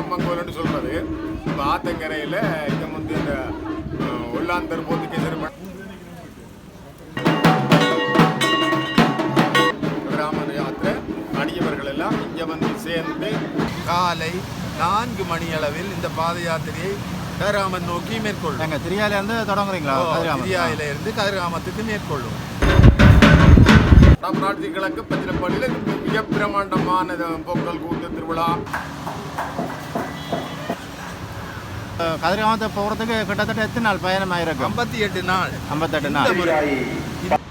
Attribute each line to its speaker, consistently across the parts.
Speaker 1: அம்மன் கோயில்னு சொல்றது. இப்போ ஆத்தங்கரையில் இங்கே வந்து இந்த உள்ளாந்தர் போத்துக்கேசர் ராமர் யாத்திரை. அடியவர்கள் எல்லாம் இங்கே வந்து சேர்ந்து காலை நான்கு மணி அளவில் இந்த பாத யாத்திரையை கதிராமன் நோக்கி மேற்கொள்ளும்.
Speaker 2: எங்க திரியால இருந்து தொடங்குறீங்களா?
Speaker 1: இருந்து கதிராமத்துக்கு மேற்கொள்ளும். தமிழ்நாட்டு கிழக்கு பத்திரப்பள்ளியில் மிக பிரமாண்டமான பொங்கல் கூத்து திருவிழா.
Speaker 2: கதிராமத்தை போகிறதுக்கு கிட்டத்தட்ட எத்தனை நாள் பயணம் ஆயிருக்கும்?
Speaker 1: ஐம்பத்தி எட்டு நாள்.
Speaker 2: ஐம்பத்தெட்டு நாள்.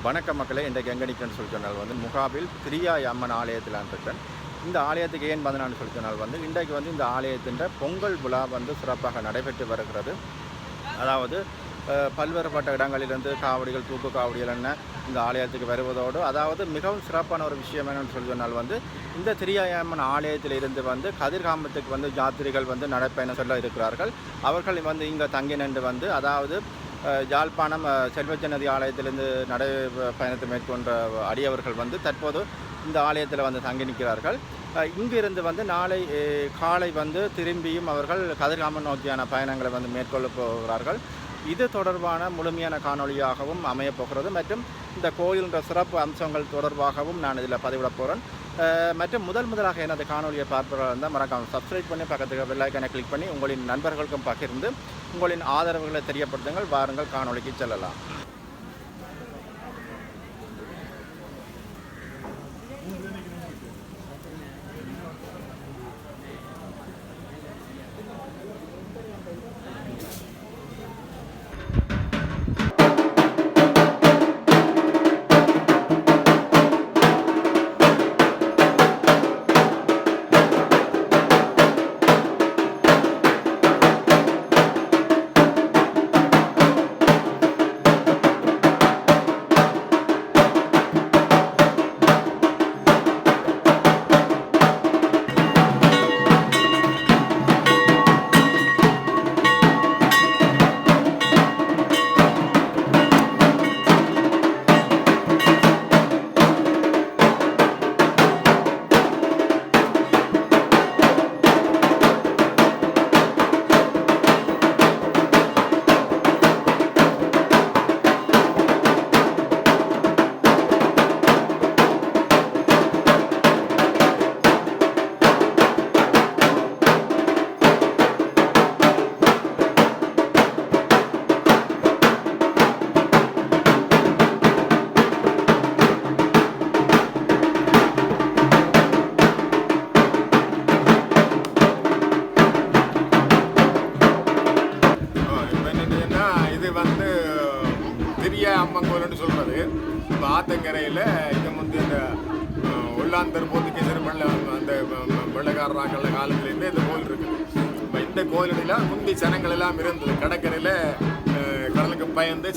Speaker 3: வணக்க மக்களே இந்த எங்கனிக்கன்னு சொல்லி சொன்னால் வந்து முகாபில் திரியாய் அம்மன் ஆலயத்தில் இருக்கேன் இந்த ஆலயத்துக்கு ஏன் வந்தனான்னு சொல்லி சொன்னால் வந்து இன்றைக்கு வந்து இந்த ஆலயத்தின் பொங்கல் விழா வந்து சிறப்பாக நடைபெற்று வருகிறது. அதாவது பல்வேறுபட்ட இடங்களிலிருந்து காவடிகள் தூக்கு காவடிகள் என்ன இந்த ஆலயத்துக்கு வருவதோடு அதாவது மிகவும் சிறப்பான ஒரு விஷயம் என்னன்னு சொல்லி சொன்னால் வந்து இந்த திரியாயம்மன் ஆலயத்தில் இருந்து வந்து கதிர்காமத்துக்கு வந்து யாத்திரிகள் வந்து நடைப்பயணம் சொல்ல இருக்கிறார்கள். அவர்கள் வந்து இங்கே தங்கி நின்று வந்து அதாவது அஹ், யாழ்ப்பாணம் அஹ், செல்வஜநதி ஆலயத்திலிருந்து நடை பயணத்தை மேற்கொண்ட அடியவர்கள் வந்து தற்போது இந்த ஆலயத்தில் வந்து தங்கி நிற்கிறார்கள். இங்கிருந்து வந்து நாளை காலை வந்து திரும்பியும் அவர்கள் கதிர்காமன் நோக்கியான பயணங்களை வந்து மேற்கொள்ள போகிறார்கள். இது தொடர்பான முழுமையான காணொளியாகவும் அமையப் போகிறது. மற்றும் இந்த கோயிலின்ற சிறப்பு அம்சங்கள் தொடர்பாகவும் நான் இதில் பதிவிடப் போகிறேன் மற்றும் முதல் முதலாக எனது காணொலியை பார்ப்பவர்கள் இருந்தால் மறக்காமல் சப்ஸ்கிரைப் பண்ணி பக்கத்துக்கு பெல்லைக்கனை கிளிக் பண்ணி உங்களின் நண்பர்களுக்கும் பகிர்ந்து உங்களின் ஆதரவுகளை தெரியப்படுத்துங்கள். வாருங்கள் காணொலிக்கு செல்லலாம்.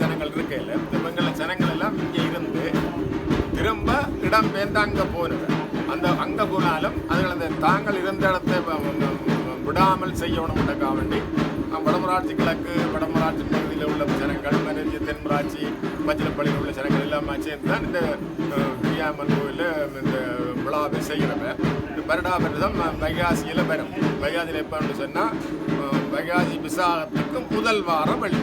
Speaker 1: ஜனங்கள் இருக்கையில் இந்த ஜனங்கள் எல்லாம் இங்கே இருந்து திரும்ப இடம் பேர்ந்து அங்கே போனது. அந்த அங்கே போனாலும் அதில் அந்த தாங்கள் இருந்த இடத்தை விடாமல் செய்யணும்ன்றக்கா வேண்டி வடமராட்சி கிழக்கு வடமராட்சி பகுதியில் உள்ள ஜனங்கள் மனைவி தென்மராட்சி பச்சிலப்பள்ளியில் உள்ள ஜனங்கள் எல்லாமே சேர்ந்து தான் இந்த பிரியாமன் கோயிலில் இந்த விழாவை செய்கிறவன் இந்த வருடாபிரதம் வைகாசியில் வரும் வைகாசியில் எப்போன்னு சொன்னால் வைகாசி விசாகத்துக்கு முதல் வாரம் வெள்ளி.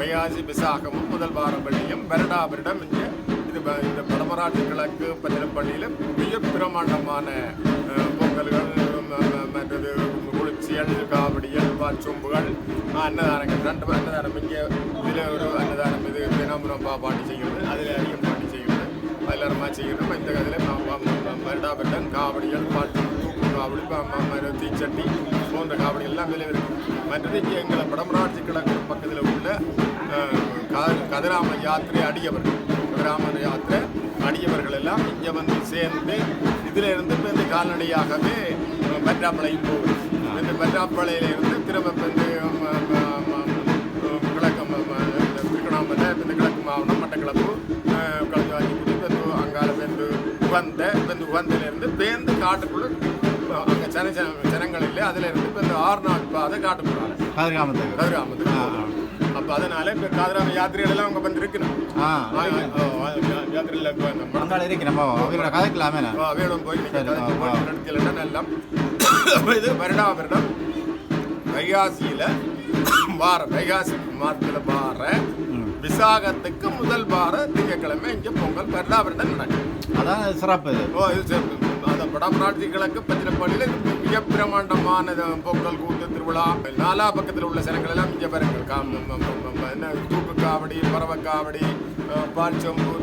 Speaker 1: வைகாசி விசாகமும் முதல் வாரம் வருடா வருடம் இங்கே. இது இந்த பரமராட்சி கிழக்கு பத்திரப்பள்ளியில் மிக பிரமாண்டமான பொங்கல்கள் மற்றது குளிர்ச்சியல் காவடியல் பாச்சொம்புகள் அன்னதானங்கள். ரெண்டு அன்னதானம் இங்கே இதில் ஒரு அன்னதானம் இது தினமுறம் பாட்டு செய்கிறது. அதில் அதிகம் பாட்டு செய்கிறது. எல்லாருமா செய்கிறோம் இந்த கதையில் வருடா வருடம் காவடிகள் பாட்டு தூக்கு காவடி தீச்சட்டி போன்ற காவடி எல்லாம் இதில் இருக்கு மற்றது எங்களை வடமராட்சி கிழக்கு பக்கத்தில் உள்ள க- கதிராம யாத்திரை அடியவர்கள். கதிராம யாத்திரை அடியவர்கள் எல்லாம் இங்கே வந்து சேர்ந்து இதில் இருந்து இந்த கால்நடையாகவே பற்றாப்பளை போகும் இந்த பற்றாப்பளையிலிருந்து திரும்ப இப்ப இந்த கிழக்கு ம- இந்த திருக்கணாமலை இந்த கிழக்கு மாவட்டம் மட்டக்கிழப்பு அஹ், வாங்கி அங்கால பேருந்து உகந்த இந்த உகந்திலிருந்து பேருந்து காட்டுக்குள்ளே அங்க ஜன ஜன- ஜனங்கள் இல்லை அதுல இருந்து இப்போ இந்த ஆறு நாள் பாதை காட்டுக்குள்ளால
Speaker 2: கதிராமத்துக்கு
Speaker 1: கதிராமத்துக்கு
Speaker 2: ஆ,
Speaker 1: போகும். அப்போ அதனால இப்போ காதராம யாத்திரைகள் எல்லாம் அங்கே வந்து இருக்கணும் யாத்திரையில்
Speaker 2: அங்கால இருக்கு. நம்ம அவங்களோட கதைக்கலாமே
Speaker 1: வேணும் போய். நடத்தலாம் எல்லாம்? இது வருடா வருடம் வைகாசியில் வார வைகாசி மாதத்தில் வார. விசாகத்துக்கு முதல் வார திங்கட்கிழமை இங்கே பொங்கல் வருடா வருடம் நடக்கும்.
Speaker 2: அதான் சிறப்பு
Speaker 1: ஓ இது சரி. அந்த வடமராட்சி கிழக்கு பத்திரப்பள்ளியில் மிக பிரமாண்டமான பொங்கல் கூத்து திருவிழா நாலா பக்கத்தில் உள்ள சிலங்கள் எல்லாம் இங்கே பாருங்கள். என்ன தூக்கு காவடி பறவை காவடி அஹ், பால் சொம்பு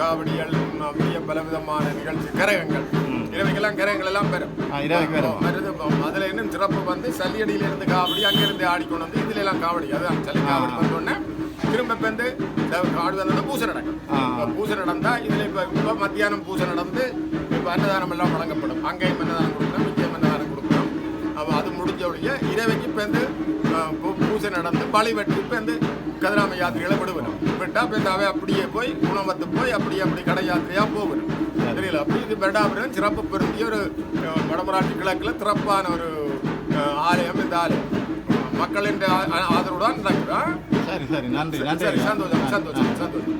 Speaker 1: காவடிகள் மிக பலவிதமான நிகழ்ச்சி கரகங்கள். இரவைக்கெல்லாம் கரகங்கள் எல்லாம் பெறும்.
Speaker 2: இரவைக்கு வரும்.
Speaker 1: மருது அதில் இன்னும் சிறப்பு வந்து சல்லியடியில இருந்து காவடி அங்கிருந்து ஆடிக்கொண்டு வந்து இதுல எல்லாம் காவடி. அதுதான் சல்லி காவடி. வந்தோடனே திரும்ப இப்ப வந்து காடு வந்து பூசை நடக்கும். பூசை நடந்தா இதுல இப்ப இப்ப மத்தியானம் பூசை நடந்து இப்ப அன்னதானம் எல்லாம் வழங்கப்படும். அங்கேயும் அன்னதானம் கொடுக்கணும் இங்கேயும் அன்னதானம் கொடுக்கணும். அப்ப அது முடிஞ்ச உடைய இரவைக்கு இப்ப வந்து பூசை நடந்து பழி வெட்டி இப்ப வந்து கதிராம யாத்திரைகளை விடுவணும் விட்டா அவை அப்படியே போய் குணவத்து போய் அப்படியே அப்படி கடை யாத்திரையா போகணும். தெரியல? அப்படி இது பெடாபுரம் சிறப்பு பொருந்திய ஒரு வடமராட்சி கிழக்குல சிறப்பான ஒரு ஆலயம் இந்த ஆலயம். மக்களின் ஆதரவுடன் நடக்குதா
Speaker 2: சரி சரி. நன்றி நன்றி.
Speaker 1: சந்தோஷம் சந்தோஷம் சந்தோஷம்.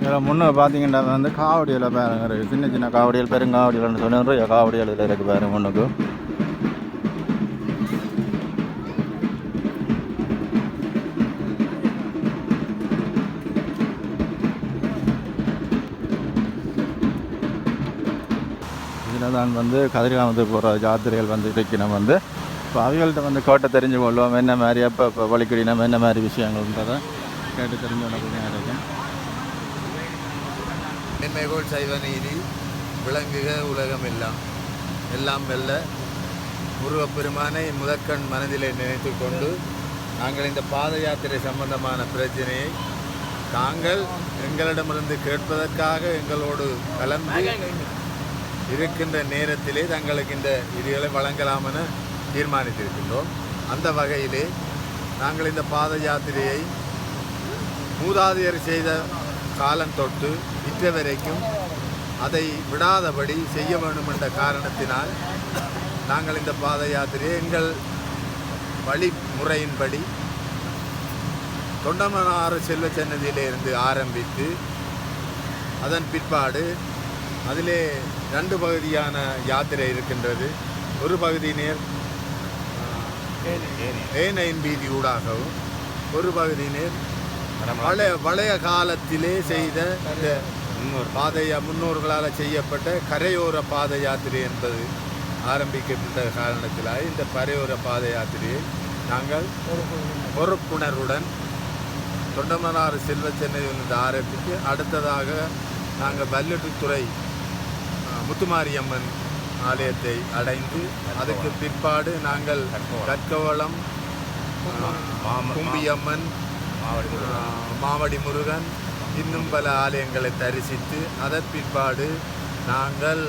Speaker 3: இதில் முன்னே பார்த்தீங்கன்னா வந்து காவடியில் பாருங்க சின்ன சின்ன காவடிகள் பெருங்காவடிகள்னு சொல்லி நிறைய காவடிகள் இதில் இருக்குது பாருங்க முன்னுக்கு. தான் வந்து கதிர்காமத்துக்கு போகிற ஜாத்திரைகள் வந்து இருக்கணும் வந்து. இப்போ அவைகள்கிட்ட வந்து கேட்ட தெரிஞ்சு கொள்வோம். என்ன மாதிரி அப்போ இப்போ வழிக்கடினம் என்ன மாதிரி விஷயங்கள்ன்றதை கேட்டு தெரிஞ்சு கொள்ளக்கூடிய இருக்கும்
Speaker 4: மேன்மைகோள் சைவ நீதி விளங்குக உலகம் எல்லாம் எல்லாம் வெல்ல முருகப்பெருமானை முதற்கண் மனதிலே நினைத்து கொண்டு நாங்கள் இந்த பாத யாத்திரை சம்பந்தமான பிரச்சனையை தாங்கள் எங்களிடமிருந்து கேட்பதற்காக எங்களோடு கலந்து இருக்கின்ற நேரத்திலே தங்களுக்கு இந்த இதுகளை வழங்கலாம் என தீர்மானித்திருக்கின்றோம். அந்த வகையிலே நாங்கள் இந்த பாத யாத்திரையை மூதாதையர் செய்த காலம் தொட்டு இற்ற வரைக்கும் அதை விடாதபடி செய்ய வேண்டும் என்ற காரணத்தினால் நாங்கள் இந்த பாத யாத்திரையை எங்கள் வழிமுறையின்படி தொண்டமனாறு செல்வ சன்னதியிலிருந்து ஆரம்பித்து அதன் பிற்பாடு அதிலே ரெண்டு பகுதியான யாத்திரை இருக்கின்றது. ஒரு பகுதி நேர் ஏனையின் வீதி ஊடாகவும் ஒரு பகுதி நேர் பழைய பழைய காலத்திலே செய்த இந்த பாதை முன்னோர்களால் செய்யப்பட்ட கரையோர பாத யாத்திரை என்பது ஆரம்பிக்கப்பட்ட காரணத்தினால் இந்த கரையோர பாத யாத்திரையை நாங்கள் பொறுப்புணர்வுடன் தொண்டமனாறு செல்வ சென்னையிலிருந்து ஆரம்பித்து அடுத்ததாக நாங்கள் வல்லட்டுத்துறை அஹ், முத்துமாரியம்மன் ஆலயத்தை அடைந்து அதுக்கு பிற்பாடு நாங்கள் கற்கவளம் கும்பியம்மன் மாவடி முருகன். இன்னும் பல ஆலயங்களை தரிசித்து அதன் பிற்பாடு நாங்கள்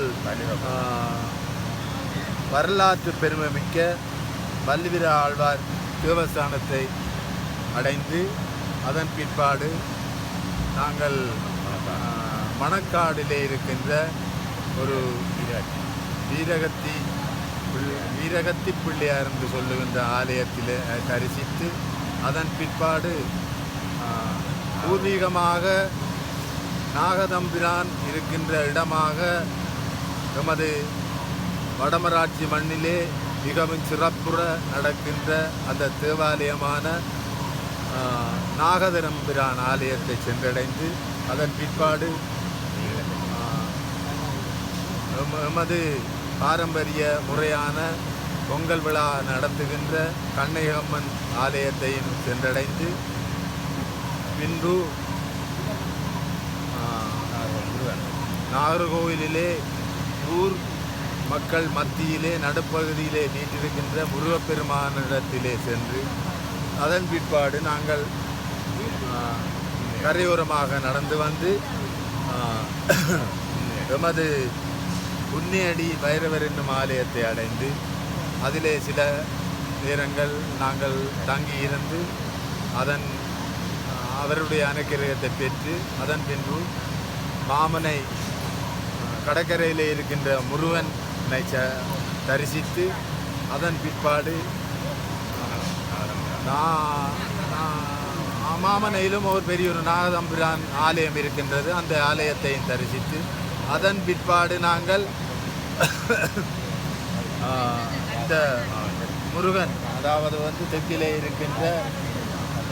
Speaker 4: வரலாற்று பெருமைமிக்க வல்லுவிர ஆழ்வார் தேவஸ்தானத்தை அடைந்து அதன் பிற்பாடு நாங்கள் மணக்காடிலே இருக்கின்ற ஒரு வீரகத்தி பிள்ளை- வீரகத்தி பிள்ளையார் என்று சொல்லுகின்ற ஆலயத்தில் தரிசித்து அதன் பிற்பாடு பூர்வீகமாக நாகதம்பிரான் இருக்கின்ற இடமாக எமது வடமராட்சி மண்ணிலே மிகவும் சிறப்புற நடக்கின்ற அந்த தேவாலயமான நாகதம்பிரான் ஆலயத்தை சென்றடைந்து அதன் பிற்பாடு எமது பாரம்பரிய முறையான பொங்கல் விழா நடத்துகின்ற கண்ணையம்மன் ஆலயத்தையும் சென்றடைந்து பின்பு நாகர்கோவிலிலே ஊர் மக்கள் மத்தியிலே நடுப்பகுதியிலே நீட்டிருக்கின்ற முருகப்பெருமானிடத்திலே சென்று அதன் பிற்பாடு நாங்கள் கரையோரமாக நடந்து வந்து எமது உன்னியடி பைரவர் என்னும் ஆலயத்தை அடைந்து அதிலே சில நேரங்கள் நாங்கள் தங்கி இருந்து அதன் அவருடைய அனுக்கிரகத்தை பெற்று அதன் பின்பு மாமனை கடற்கரையில் இருக்கின்ற முருகனை ச தரிசித்து அதன் பிற்பாடு நான் மாமனையிலும் ஒரு பெரிய ஒரு நாகதம்பிரான் ஆலயம் இருக்கின்றது. அந்த ஆலயத்தையும் தரிசித்து அதன் பிற்பாடு நாங்கள் ஆ, இந்த முருகன் அதாவது வந்து தெற்கிலே இருக்கின்ற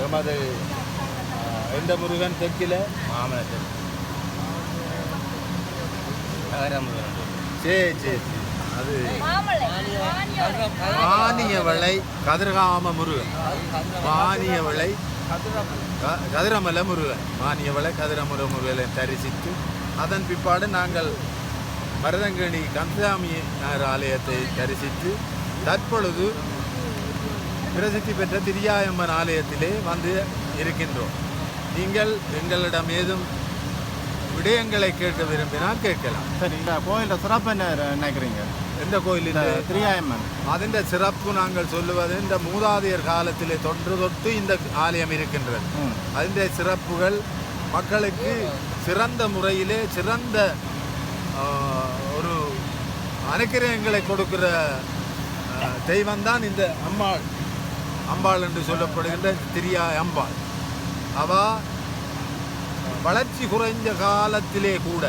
Speaker 4: எமது எந்த முருகன் தெற்கிலே? மாமனத்தில் சரி சரி சரி அது மானியவளை. கதிர்காம முருகன். மானியவளை க- கதிரமல முருகன். மானியவளை கதிரமுல முருகனை தரிசித்து அதன் பிற்பாடு நாங்கள் மருதங்கணி கந்தசாமியார் ஆலயத்தை தரிசித்து தற்பொழுது பிரசித்தி பெற்ற திரியாயம்மன் ஆலயத்திலே வந்து இருக்கின்றோம். நீங்கள் எங்களிடம் ஏதும் விடயங்களை கேட்க விரும்பினால் கேட்கலாம்.
Speaker 2: சரி இந்த கோயிலில் சிறப்பு என்ன நினைக்கிறீங்க?
Speaker 4: எந்த கோயிலில்?
Speaker 2: திரியாயம்மன்
Speaker 4: அதன் சிறப்பு நாங்கள் சொல்லுவது இந்த மூதாதையர் காலத்திலே தொன்று தொட்டு இந்த ஆலயம் இருக்கின்றது. அதன் சிறப்புகள் மக்களுக்கு சிறந்த முறையிலே சிறந்த ஒரு அனுக்கிரகங்களை கொடுக்கிற தெய்வம் தான் இந்த அம்பாள். அம்பாள் என்று சொல்லப்படுகின்ற திரியா அம்பாள். அவ வளர்ச்சி குறைஞ்ச காலத்திலே கூட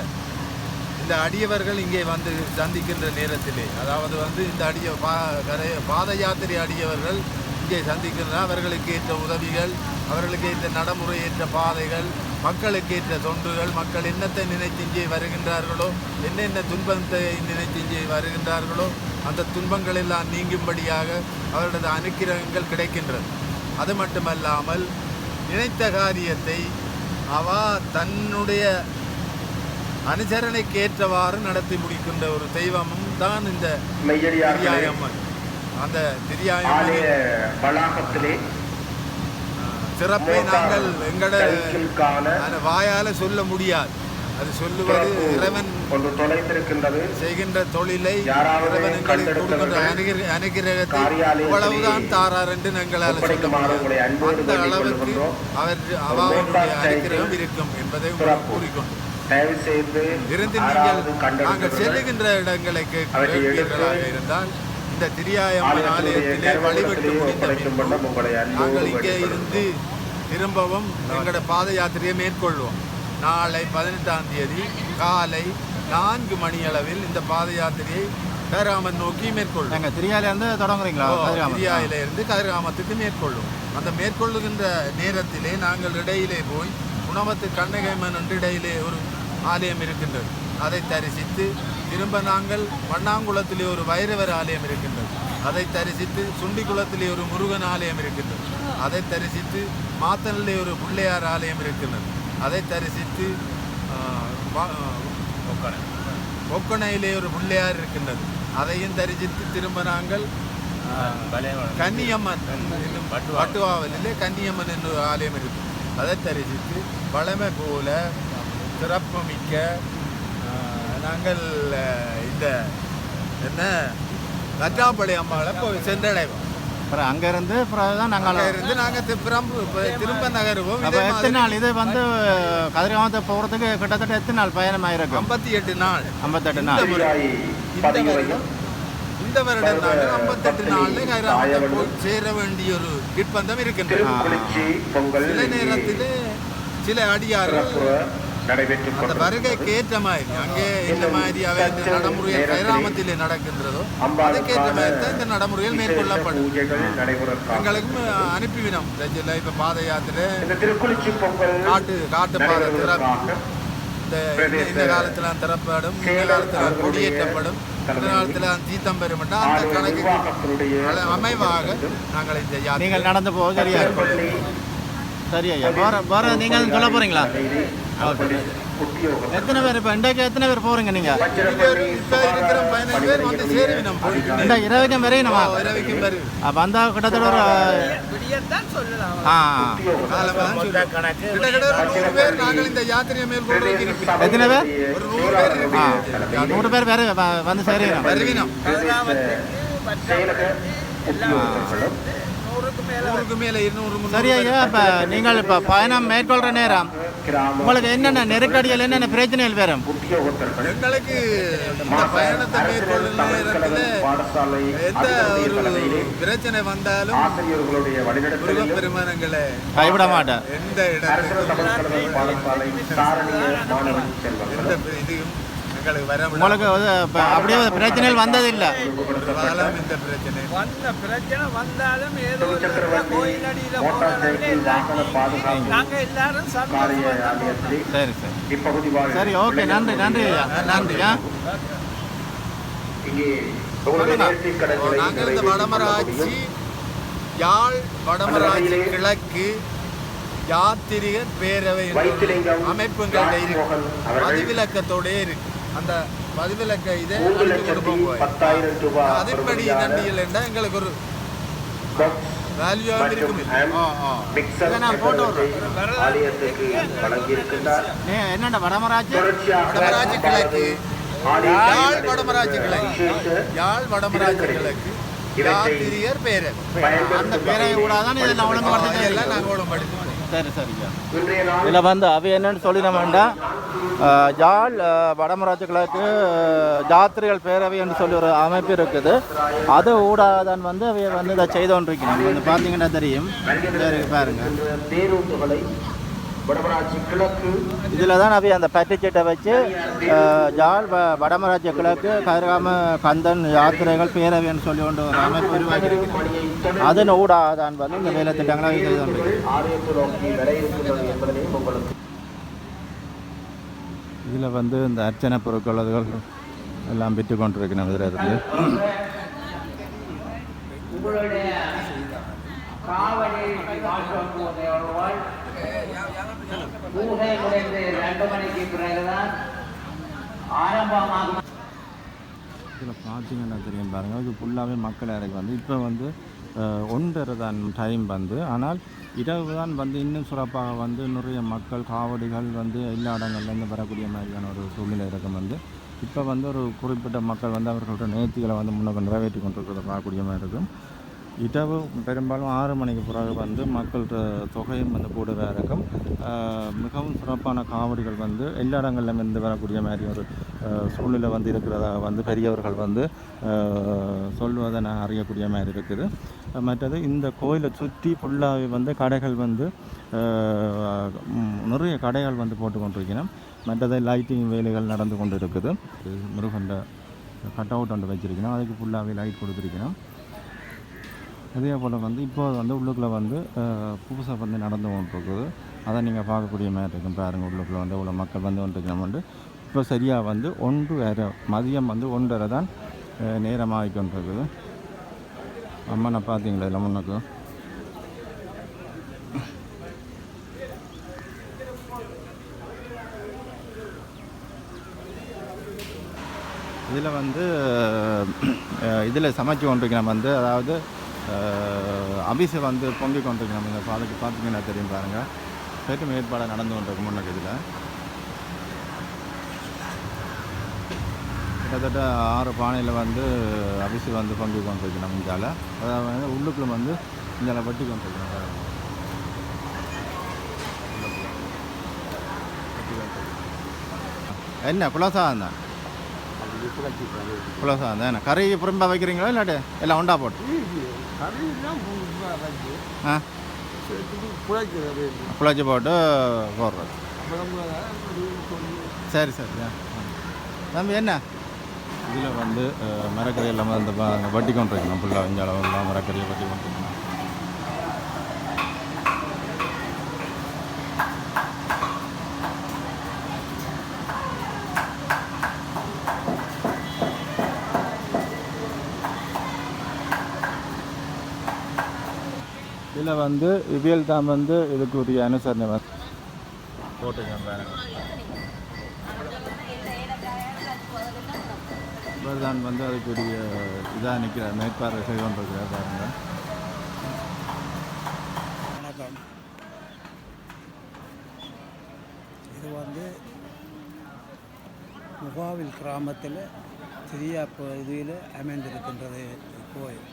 Speaker 4: இந்த அடியவர்கள் இங்கே வந்து சந்திக்கின்ற நேரத்திலே அதாவது வந்து இந்த அடிய பா கரை பாத யாத்திரை அடியவர்கள் இங்கே சந்திக்கின்ற அவர்களுக்கு ஏற்ற உதவிகள் அவர்களுக்கு ஏற்ற நடைமுறை ஏற்ற பாதைகள் மக்களுக்கு ஏற்ற தொண்டுகள் மக்கள் என்னத்தை நினைத்து இங்கே வருகின்றார்களோ என்னென்ன துன்பத்தை நினைத்து இங்கே வருகின்றார்களோ அந்த துன்பங்கள் எல்லாம் நீங்கும்படியாக அவர்களது அனுக்கிரகங்கள் கிடைக்கின்றது. அது மட்டுமல்லாமல் நினைத்த காரியத்தை அவ தன்னுடைய அனுசரணைக்கு ஏற்றவாறு நடத்தி முடிக்கின்ற ஒரு தெய்வமும் தான் இந்த திரியாயம்மன். அந்த திரியாயம்மன்
Speaker 5: வளாகத்திலே
Speaker 4: சிறப்பை நாங்கள் அந்த வாயால சொல்ல முடியாது அது சொல்லுவது இறைவன் செய்கின்ற தொழிலை இறைவன் எங்களுக்கு கொடுக்கின்ற அனுகிரகத்தை இவ்வளவுதான் தாரார் என்று எங்களால் சொல்ல முடியாது அந்த அளவுக்கு. அவர் அவாவுடைய அனுகிரகம் இருக்கும் என்பதை உங்களுக்கு. கூறிக்கொண்டு இருந்து நீங்கள் நாங்கள் செல்லுகின்ற இடங்களை கேட்பீர்களாக இருந்தால் இந்த திரியாயம்மன் ஆலயத்திலே வழிபட்டு முடிந்த நாங்கள் இங்கே இருந்து திரும்பவும் எங்களோட பாத யாத்திரையை மேற்கொள்வோம். நாளை பதினெட்டாம் தேதி காலை நான்கு மணி அளவில் இந்த பாத யாத்திரையை பேராமன் நோக்கி மேற்கொள்வோம்.
Speaker 2: எங்க திரியாலேருந்து தொடங்குறீங்களா? கதிராமன்.
Speaker 4: இருந்து கதிராமத்துக்கு மேற்கொள்ளும் அந்த மேற்கொள்ளுகின்ற நேரத்திலே நாங்கள் இடையிலே போய் உணவத்து கண்ணகைமன் என்று இடையிலே ஒரு ஆலயம் இருக்கின்றது. அதை தரிசித்து திரும்ப நாங்கள் வண்ணாங்குளத்திலே ஒரு வைரவர் ஆலயம் இருக்கின்றது. அதை தரிசித்து சுண்டிக்குளத்திலே ஒரு முருகன் ஆலயம் இருக்கின்றது. அதை தரிசித்து மாத்தனிலே ஒரு பிள்ளையார் ஆலயம் இருக்கின்றது. அதை தரிசித்து ஆ, கொக்கணையிலே ஒரு பிள்ளையார் இருக்கின்றது. அதையும் தரிசித்து திரும்ப நாங்கள் கன்னியம்மன் என்னும் வட்டுவாவலிலே கன்னியம்மன் என்று ஆலயம் இருக்கு. அதை தரிசித்து பழமை போல சிறப்புமிக்க நாங்கள் இந்த என்ன கற்றாப்பள்ளி அம்மாவை போய் சென்றடைவோம்.
Speaker 2: அப்புறம் அங்கேருந்து அப்புறம் தான் நாங்கள்
Speaker 4: இருந்து நாங்கள் திரும்ப திரும்ப நகருவோம்.
Speaker 2: அப்போ எத்தனை நாள் இது வந்து கதிர்காமத்தை போகிறதுக்கு கிட்டத்தட்ட எத்தனை நாள் பயணமாக இருக்கும்
Speaker 4: ஐம்பத்தி எட்டு நாள்.
Speaker 2: ஐம்பத்தெட்டு நாள்.
Speaker 4: இந்த வருடம் இந்த வருடம் நாங்கள் ஐம்பத்தெட்டு நாளில் கைராமத்தை போய் சேர வேண்டிய ஒரு நிர்பந்தம் இருக்கின்றது சில நேரத்தில் சில அடியார்கள்
Speaker 5: நடைபெற்றுக்
Speaker 4: அந்த. வருகைக்கு ஏற்ற மாதிரி அங்கே என்ன மாதிரி அவை இந்த நடைமுறைகள் கைராமத்திலே நடக்கின்றதோ அதுக்கேற்ற மாதிரி தான் இந்த நடைமுறைகள் மேற்கொள்ளப்படும். எங்களுக்கும் அனுப்பிவிடும் இல்லை இப்போ பாத யாத்திரை
Speaker 5: இந்த திருக்குளிச்சி பொங்கல்
Speaker 4: காட்டு காட்டு பாதை திறப்பு. இந்த இந்த- இந்த காலத்துல திறப்படும் இந்த காலத்துல கொடியேற்றப்படும். இந்த காலத்துல தீத்தம் பெறுமட்டும் அந்த கணக்கு அமைவாக நாங்கள் இந்த யாத்திரை
Speaker 2: நீங்கள் நடந்து போக சரியா இருக்கும். சரி ஐயா வேற வேற நீங்கள் சொல்ல போகிறீங்களா
Speaker 5: உத்தியோகம்
Speaker 2: எத்தனை பேர் இப்போ இன்றைக்கு எத்தனை பேர் போகிறீங்க நீங்கள் இந்த இரவுக்கும் வரையும் நம்ம
Speaker 4: இரவைக்கும் வரும்
Speaker 2: அப்போ வந்தால் கிட்டத்தட்ட ஒரு ஆ. எத்தனை பேர்? ஆ. நூறு பேர் வேறு வந்து
Speaker 5: உத்தியோகர்களும்
Speaker 4: நூறுக்கு மேல இருநூறு முந்நூறு
Speaker 2: சரி ஐயா இப்போ நீங்கள் இப்போ பயணம் மேற்கொள்கிற நேரம். உங்களுக்கு என்னென்ன நெருக்கடிகள் என்னென்ன பிரச்சனைகள் வரும்?
Speaker 5: உத்தியோகத்தர்கள்
Speaker 4: எங்களுக்கு இந்த பயணத்தை மேற்கொள்ளும் நேரத்தில்
Speaker 5: பாடசாலை
Speaker 4: எந்த ஒரு பிரச்சனை வந்தாலும்
Speaker 5: ஆசிரியர்களுடைய வழிநடத்தலில்
Speaker 4: முருகப்பெருமானங்களை
Speaker 2: கைவிட மாட்டேன்
Speaker 4: எந்த இடத்துக்கும் எந்த இதுவும் எங்களுக்கு வர
Speaker 2: உங்களுக்கு வந்து இப்ப அப்படியே பிரச்சனைகள் வந்ததில்லை.
Speaker 4: இந்த பிரச்சனை.
Speaker 6: வந்த பிரச்சனை வந்தாலும் ஏதோ கோயில் அடியில் நாங்கள் எல்லாரும்
Speaker 2: சரி சரி. சரி ஓகே. நன்றி நன்றி. ஐயா நன்றி. ஆ?
Speaker 5: இங்கே உங்களுடைய நேர்த்திக் கடன்களை
Speaker 4: நாங்கள் இந்த வடமராட்சி யாழ் வடமராட்சி கிழக்கு யாத்திரிகர் பேரவை அமைப்புங்கள்ட்ட இருக்கு. பதிவிலக்கத்தோட இருக்கு. அந்த பதிவிலக்க இதை அழித்து
Speaker 5: ரூபாய்
Speaker 4: அதன்படி நண்டிகள் என்றால் எங்களுக்கு ஒரு வேல்யூவாக இருக்கும்
Speaker 5: ஆம்ப்,
Speaker 2: ஆ ஆ.
Speaker 5: மிக்சர்
Speaker 2: இதை நான் போட்டு என்னென்ன
Speaker 5: தொடர்ச்சியாக
Speaker 4: வடமராட்சி கிழக்கு. யாழ் வடமராட்சி கிழக்கு. யாழ் வடமராட்சி கிழக்கு. யாத்திரிகர் பேரவை
Speaker 2: அந்த பேரை கூடாதான் இதெல்லாம் ஒழுங்கு
Speaker 4: இதெல்லாம்
Speaker 2: வரது
Speaker 4: நாங்கள் ஒழுங்கு படிப்போம்
Speaker 2: சரி சரிங்க இதில் வந்து அவை என்னன்னு சொல்லினோம்டா ஜாழ் ஜால் வடமராட்சி கிழக்கு ஜாத்திரைகள் பேரவை என்று சொல்லி ஒரு அமைப்பு இருக்குது. அது ஊடாதான் வந்து அவைய வந்து இதை செய்து கொண்டிருக்கணும் வந்து பார்த்தீங்கன்னா தெரியும். பாருங்கள் பாருங்க.
Speaker 5: தேரூட்டுகளை
Speaker 2: இதில் தான் அவை அந்த பட்டிச்சீட்டை வச்சு ஜால் ஜாழ் கிழக்கு கதிராம கந்தன் யாத்திரைகள் பேரவைன்னு சொல்லி கொண்டு ஒரு அமைப்பு உருவாக்கி இருக்கிறோம் அதன் ஊடாதான் வந்து இந்த வேலை திட்டங்களை செய்து
Speaker 5: ஆலயத்தை நோக்கி வர இருக்கின்றது என்பதையும் உங்களுக்கு
Speaker 3: இதில் வந்து இந்த அர்ச்சனை பொருட்கள் அதுகள் எல்லாம் விற்று கொண்டிருக்கணும் இதில் இருந்து
Speaker 7: பூஜை முடிந்து ரெண்டு மணிக்கு பிறகுதான்
Speaker 3: இதில் பார்த்தீங்கன்னா தெரியும் பாருங்கள் இது ஃபுல்லாகவே மக்கள் இறக்கி வந்து இப்போ வந்து ஒன்றரை தான் டைம் வந்து ஆனால் இரவு தான் வந்து இன்னும் சிறப்பாக வந்து நிறைய மக்கள் காவடிகள் வந்து எல்லா இடங்கள்லேருந்து வரக்கூடிய மாதிரியான ஒரு சூழ்நிலை இருக்கும் வந்து. இப்போ வந்து ஒரு குறிப்பிட்ட மக்கள் வந்து அவர்களோட நேர்த்திகளை வந்து முன்னே நிறைவேற்றி கொண்டிருக்கிறத பார்க்கக்கூடிய மாதிரி இருக்கும். இரவு பெரும்பாலும் ஆறு மணிக்கு பிறகு வந்து மக்கள் தொகையும் வந்து கூடவே இருக்கும். மிகவும் சிறப்பான காவடிகள் வந்து எல்லா இடங்களிலும் இருந்து வரக்கூடிய மாதிரி ஒரு சூழ்நிலை வந்து இருக்கிறதா வந்து பெரியவர்கள் வந்து சொல்வதை நான் அறியக்கூடிய மாதிரி இருக்குது. மற்றது இந்த கோயிலை சுற்றி ஃபுல்லாகவே வந்து கடைகள் வந்து நிறைய கடைகள் வந்து போட்டு கொண்டிருக்கணும் மற்றது லைட்டிங் வேலைகள் நடந்து கொண்டு இருக்குது முருகண்ட கட் அவுட் ஒன்று வச்சுருக்கணும் அதுக்கு ஃபுல்லாகவே லைட் கொடுத்துருக்கணும் அதே போல் வந்து இப்போ வந்து உள்ளுக்குள்ளே வந்து புதுசாக வந்து நடந்து கொண்டிருக்குது. அதை நீங்கள் பார்க்கக்கூடிய மாதிரி இருக்கும். பாருங்கள் உள்ளுக்குள்ளே வந்து இவ்வளோ மக்கள் வந்து கொண்டிருக்கணும் வந்து இப்போ சரியாக வந்து ஒன்று வேறு மதியம் வந்து ஒன்றரை தான் அஹ், நேரமாகி அம்மா அம்மனை பார்த்தீங்களா இல்லை முன்னுக்கு? இதில் வந்து இதில் சமைச்சு கொண்டிருக்கிறேன் வந்து அதாவது அபிஷை வந்து பொங்கி கொண்டிருக்கிறோம் இந்த பாதைக்கு பார்த்தீங்கன்னா தெரியும் பாருங்கள் பெரும் ஏற்பாடு நடந்து கொண்டிருக்கு முன்னக்கு இதில். கிட்டத்தட்ட ஆறு பானையில் வந்து அபிஷை வந்து பொங்கி கொண்டிருக்கணும் இந்தியாவில் அதாவது உள்ளுக்குள்ள வந்து இந்தியாவில் வெட்டி கொண்டிருக்கிறோம் சார் என்ன குலசாதம் தான் குலசாதம் தான் என்ன கறி புறம்பா வைக்கிறீங்களா இல்லாட்டி எல்லாம் உண்டா போட்டு? ஆ? குழச்சி போட்டு போடுறது. சரி சரி ஆ. தம்பி என்ன? இதில் வந்து மரக்கறி எல்லாம் அந்த வட்டி கொண்டு இருக்கணும் ஃபுல்லாக இந்த அளவு எல்லாம் மரக்கறியை வட்டி கொண்டு இருக்கணும் இதில் வந்து இவியல் தான் வந்து இதுக்குரிய அனுசரணை வந்து இவர் தான் வந்து அதுக்குரிய இதாக நிற்கிற மேற்பார்வை செய்து கொண்டிருக்கிறார் பாருங்க.
Speaker 8: வணக்கம். இது வந்து முகாவில் கிராமத்தில் சிறிய பகுதியில் அமைந்திருக்கின்றது கோயில்.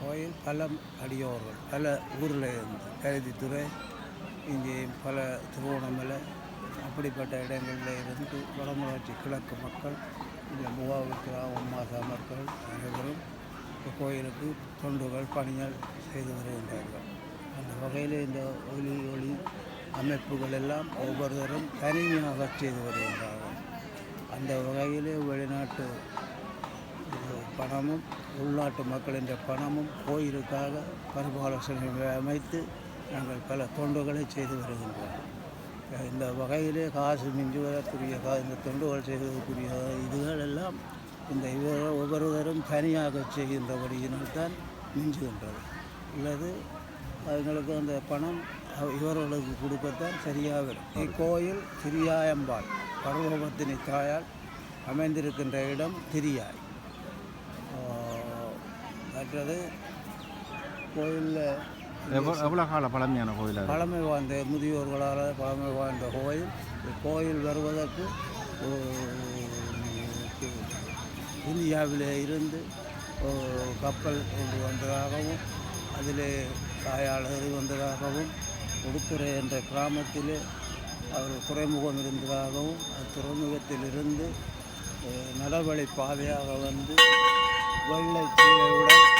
Speaker 8: கோயில் பல அடியோர்கள் பல ஊரில் இருந்து கருதித்துறை இங்கே பல திருவோணமலை அப்படிப்பட்ட இடங்களில் இருந்து வடமராட்சி கிழக்கு மக்கள் இந்த முகாவுக்கு உமாசா மக்கள் அனைவரும் இந்த கோயிலுக்கு தொண்டுகள் பணிகள் செய்து வருகின்றார்கள். அந்த வகையில் இந்த ஒலி ஒளி அமைப்புகள் எல்லாம் ஒவ்வொருவரும் தனிமையாக செய்து வருகின்றார்கள். அந்த வகையிலே வெளிநாட்டு பணமும் உள்நாட்டு மக்களின் பணமும் கோயிலுக்காக பரிபாலோசனை அமைத்து நாங்கள் பல தொண்டுகளை செய்து வருகின்றோம். இந்த வகையிலே காசு மிஞ்சுவதற்குரிய கா இந்த தொண்டுகள் செய்வதற்குரிய இதுகள் எல்லாம் இந்த இவர் ஒவ்வொருவரும் தனியாக செய்கின்றபடியினால்தான் மிஞ்சுகின்றது. அல்லது அவங்களுக்கு அந்த பணம் அவ- இவர்களுக்கு கொடுக்கத்தான் சரியாக வரும் இக்கோயில் திரியாயம்பாள் பருவபத்தினி தாயால் அமைந்திருக்கின்ற இடம் திரியாய். மற்றது கோயிலில்
Speaker 3: எவ்வளோ எவ்வளோ கால பழமையான கோயில்
Speaker 8: பழமை வாய்ந்த முதியோர்களால் பழமை வாய்ந்த கோயில். கோயில் வருவதற்கு இந்தியாவிலே இருந்து கப்பல் கொண்டு வந்ததாகவும் அதிலே ஏறி வந்ததாகவும் உடுத்துறை என்ற கிராமத்திலே அவர் துறைமுகம் இருந்ததாகவும் துறைமுகத்திலிருந்து நடைவழி பாதையாக வந்து வெள்ளை சீலையுடன்